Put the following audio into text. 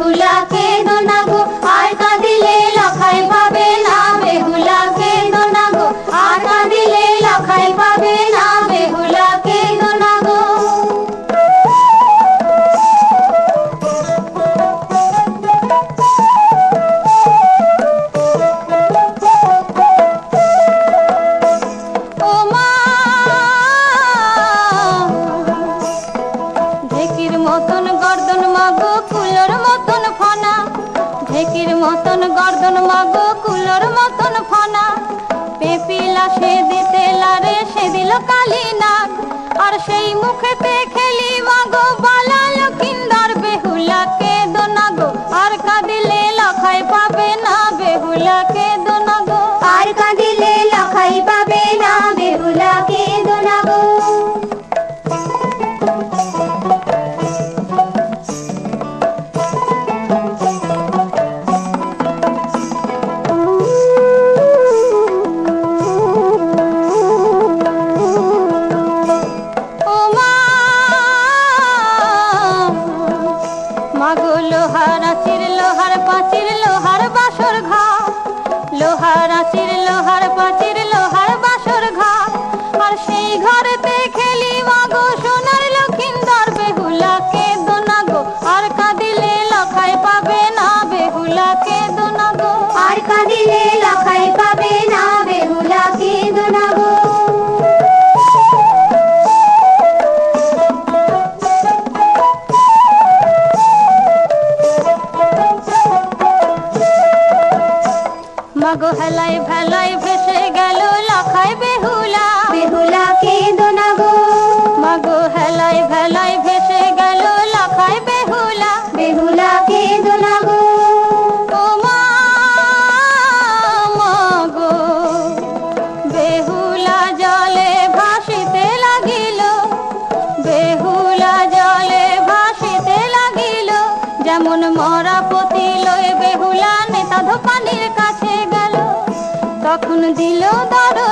हुलाके মতন মগ কুলোর মতন ফনা। পেপিলা সে দিতে লারে সে দিল কালিনা। আর সেই মুখেতে লোহার আচির, লোহার পাচির, লোহার বাসর ঘা লোহার আচির, লোহার পাচির, লোহার বাসর ঘা আর সেই ঘরেতে খেলি মাগো, সোনার লক্ষিন্দর বেহুলাকে দোনাগো। আর কাঁদিলে লখায় পাবে না বেহুলাকে দোনাগো। আর কাঁদিলে ভেসে গেল লখাই বেহুলা। দোনাগো মাগো হেলাই ভেলাই ভেসে গেল লখাই বেহুলা। বেহুলা বেহুলা জলে ভাসিতে লাগিল। যেমন মরা পতি লয়ে বেহুলা নেতা পানির আগুন দিল দারো